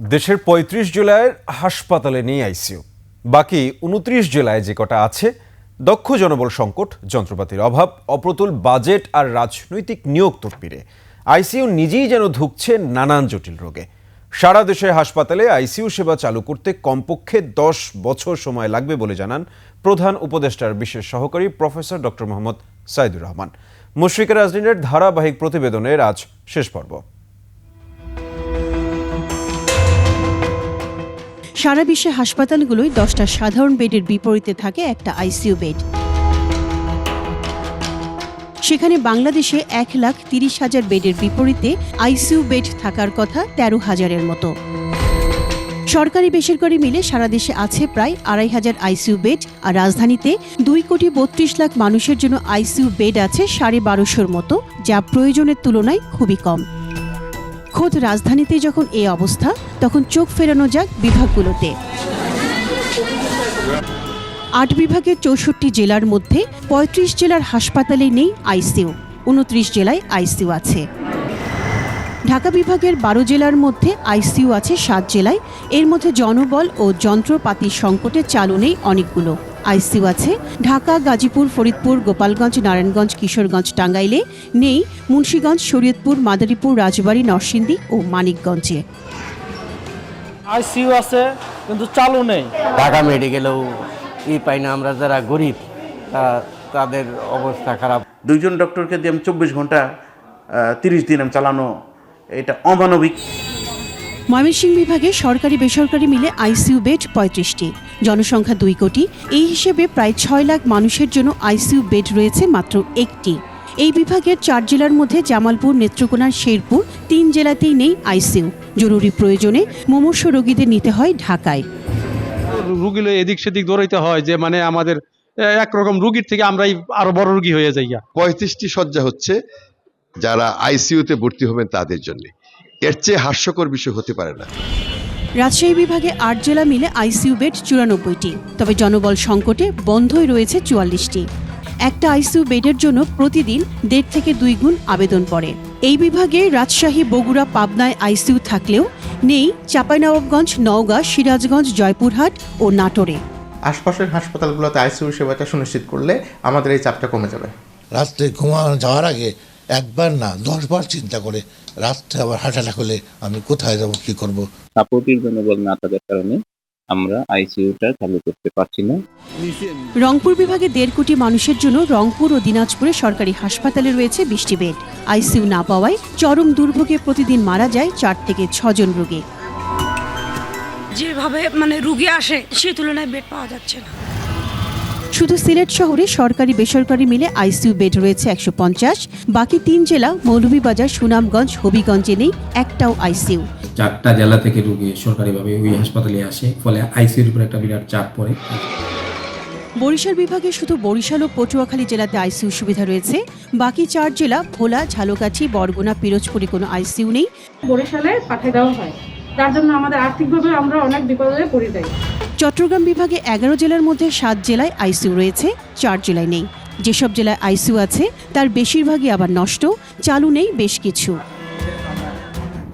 দেশের ৩৫ জেলায় হাসপাতালে নেই আইসিইউ। বাকি উনত্রিশ জেলায় যে কটা আছে, দক্ষ জনবল সংকট, যন্ত্রপাতির অভাব, অপ্রতুল বাজেট আর রাজনৈতিক নিয়োগ তৎপিরে আইসিইউ নিজেই যেন ধুঁকছে নানান জটিল রোগে। সারা দেশে হাসপাতালে আইসিইউ সেবা চালু করতে কমপক্ষে দশ বছর সময় লাগবে বলে জানান প্রধান উপদেষ্টার বিশেষ সহকারী প্রফেসর ডক্টর মোহাম্মদ সাইদুর রহমান। মুশফিকা রাজনীনের ধারাবাহিক প্রতিবেদনের আজ শেষ পর্ব। সারা বিশ্বে হাসপাতালগুলোয় দশটা সাধারণ বেডের বিপরীতে থাকে একটা আইসিইউ বেড। সেখানে বাংলাদেশে এক লাখ তিরিশ হাজার বেডের বিপরীতে আইসিইউ বেড থাকার কথা তেরো হাজারের মতো। সরকারি বেসরকারি মিলে সারা দেশে আছে প্রায় আড়াই হাজার আইসিইউ বেড আর রাজধানীতে দুই কোটি বত্রিশ লাখ মানুষের জন্য আইসিইউ বেড আছে সাড়ে বারোশোর মতো, যা প্রয়োজনের তুলনায় খুবই কম। খোদ রাজধানীতে যখন এই অবস্থা, তখন চোখ ফেরানো যাক বিভাগগুলোতে। আট বিভাগের চৌষট্টি জেলার মধ্যে ৩৫ জেলার হাসপাতালে নেই আইসিইউ। উনত্রিশ জেলায় আইসিইউ আছে। ঢাকা বিভাগের বারো জেলার মধ্যে আইসিইউ আছে সাত জেলায়। এর মধ্যে জনবল ও যন্ত্রপাতির সংকটে চালু নেই অনেকগুলো। আইসিইউ আছে। ঢাকা গাজীপুর ফরিদপুর গোপালগঞ্জ নারায়ণগঞ্জ কিশোরগঞ্জ টাঙ্গাইলে নেই। মুন্সীগঞ্জ শরীয়তপুর মাদারীপুর রাজবাড়ী নরসিংদী ও মানিকগঞ্জে। আইসিইউ আছে কিন্তু চালু নেই। ঢাকা মেডিকেলেও ই পাই না আমরা যারা গরিব তাদের অবস্থা খারাপ। দুইজন ডক্টরকে দিয়ে আমি চব্বিশ ঘণ্টা তিরিশ দিন আমি চালানো এটা অমানবিক। ময়মনসিংহ বিভাগে সরকারি বেসরকারি মিলে আইসিইউ বেড পঁয়ত্রিশটি। জনসংখ্যা দুই কোটি। এই হিসেবে প্রায় ছয় লাখ মানুষের জন্য আইসিইউ বেড রয়েছে মাত্র একটি। এই বিভাগের চার জেলার মধ্যে জামালপুর নেত্রকোনার শেরপুর তিন জেলাতেই নেই আইসিইউ। জরুরি প্রয়োজনে মুমূর্ষ রোগীদের নিতে হয় ঢাকায়। রুগীলে এদিক সেদিক দৌড়াইতে হয় যে মানে আমাদের একরকম রুগীর থেকে আমরাই আরও বড় রুগী হয়ে যাইয়া পঁয়ত্রিশটি শয্যা হচ্ছে। যারা আইসিইউতে ভর্তি হবেন তাদের জন্য। এর চেয়ে হাস্যকর বিষয় হতে পারে না। রাজশাহী বিভাগে আট জেলা মিলে আইসিইউ বেড চুরানব্বইটি তবে জনবল সংকটে বন্ধই রয়েছে চুয়াল্লিশটি। একটা আইসিইউ বেডের জন্য প্রতিদিন দেড় থেকে দুই গুণ আবেদন পড়ে। এই বিভাগে রাজশাহী বগুড়া পাবনায় আইসিইউ থাকলেও নেই চাঁপাইনবাবগঞ্জ নওগাঁ সিরাজগঞ্জ জয়পুরহাট ও নাটোরে। আশপাশের হাসপাতালগুলোতে আইসিইউ সেবাটা সুনিশ্চিত করলে আমাদের এই চাপটা কমে যাবে। রাত্রে ঘুমানো যাওয়ার আগে একবার না দশবার চিন্তা করে রাত্রে আবার হাঁটাটা হলে আমি কোথায় যাব কি করব? সাপোর্টিভ জনবল না থাকার কারণে আমরা আইসিইউটা চালু করতে পারছি না। রংপুর বিভাগে দেড় কোটি মানুষের জন্য রংপুর ও দিনাজপুরে সরকারি হাসপাতালে রয়েছে বিশটি বেড। আইসিইউ না পাওয়ায় চরম দুর্ভোগে প্রতিদিন মারা যায় চার থেকে ছজন রোগী। যেভাবে মানে রুগী আসে সে তুলনায় বেড পাওয়া যাচ্ছে না। শুধু সিলেট শহরে সরকারি বেসরকারি মিলে আইসিইউ বেড রয়েছে একশো পঞ্চাশ। বাকি তিন জেলা মৌলভীবাজার সুনামগঞ্জ হবিগঞ্জে নেই একটাও আইসিইউ চারটা জেলা থেকে রোগী সরকারিভাবে ওই হাসপাতালে আসে ফলে আইসিইউর উপর একটা বিরাট চাপ পড়ে। বরিশাল বিভাগে শুধু বরিশাল ও পটুয়াখালী জেলাতে আইসিইউ সুবিধা রয়েছে। বাকি চার জেলা ভোলা ঝালকাঠি বরগুনা পিরোজপুরে কোনো আইসিইউ নেই। বরিশালে পাঠিয়ে দেওয়া হয়। তার জন্য আমাদের আর্থিকভাবে আমরা অনেক বিপদে পড়ে যাই। চট্টগ্রাম বিভাগে এগারো জেলার মধ্যে সাত জেলায় আইসিইউ রয়েছে চার জেলায় নেই। যেসব জেলায় আইসিইউ আছে তার বেশিরভাগই আবার নষ্ট চালু নেই বেশ কিছু।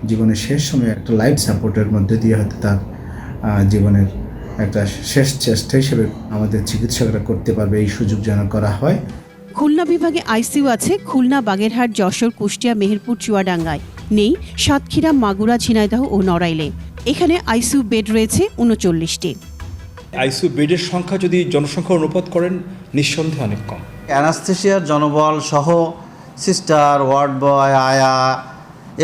জীবনের শেষ সময়ে একটা লাইফ সাপোর্টের মধ্যে দিয়ে হয়তো তার জীবনের একটা শেষ চেষ্টা হিসেবে আমাদের চিকিৎসকরা করতে পারবে এই সুযোগ যেন করা হয়। খুলনা বিভাগে আইসিইউ আছে খুলনা বাগেরহাট যশোর কুষ্টিয়া মেহেরপুর চুয়াডাঙ্গায়। নেই সাতক্ষীরা মাগুরা ঝিনাইদহ ও নড়াইলে। এখানে আইসিইউ বেড রয়েছে উনচল্লিশটি। আইসিইউ বেডের সংখ্যা যদি জনসংখ্যা অনুপাত করেন নিঃসন্দেহে অনেক কম। অ্যানাস্থেশিয়ার জনবল সহ সিস্টার ওয়ার্ড বয় আয়া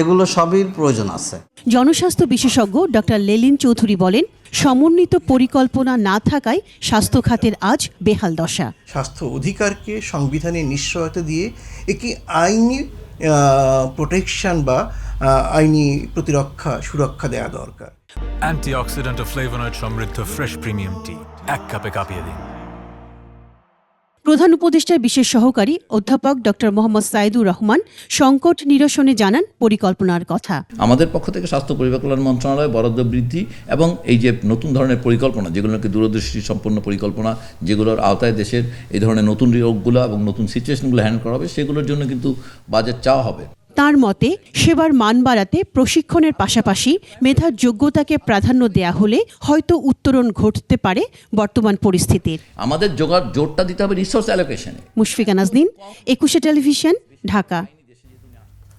এগুলো সবই প্রয়োজন আছে। জনস্বাস্থ্য বিশেষজ্ঞ ডক্টর লেলিন চৌধুরী বলেন সমন্বিত পরিকল্পনা না থাকায় স্বাস্থ্য খাতের আজ বেহাল দশা। স্বাস্থ্য অধিকারকে সংবিধানে নিশ্চয়তা দিয়ে একটি আইনি প্রোটেকশন বা আইনি প্রতিরক্ষা সুরক্ষা দেওয়া দরকার। অ্যান্টিঅক্সিডেন্ট ও ফ্লেভোনয়েড সমৃদ্ধ ফ্রেশ প্রিমিয়াম টি এক কাপে কাঁপিয়ে দিন। প্রধান উপদেষ্টার বিশেষ সহকারী অধ্যাপক ডক্টর মোহাম্মদ সাইদুর রহমান সংকট নিরসনে জানান পরিকল্পনার কথা। আমাদের পক্ষ থেকে স্বাস্থ্য পরিকল্পনা মন্ত্রণালয় বরাদ্দ বৃদ্ধি এবং এই যে নতুন ধরনের পরিকল্পনা যেগুলো নাকি দূরদৃষ্টি সম্পন্ন পরিকল্পনা যেগুলোর আওতায় দেশের এই ধরনের নতুন রোগগুলো এবং নতুন সিচুয়েশনগুলো হ্যান্ডেল করা হবে সেগুলোর জন্য কিন্তু বাজেট চাওয়া হবে। তার মতে সেবার মান বাড়াতে প্রশিক্ষণের পাশাপাশি মেধার যোগ্যতাকে প্রাধান্য দেয়া হলে হয়তো উত্তরণ ঘটতে পারে বর্তমান পরিস্থিতির। আমাদের জোগাড় জোরটা দিতে হবে রিসোর্স অ্যালোকেশনে মুশফিকা নাজনীন একুশে টেলিভিশন ঢাকা।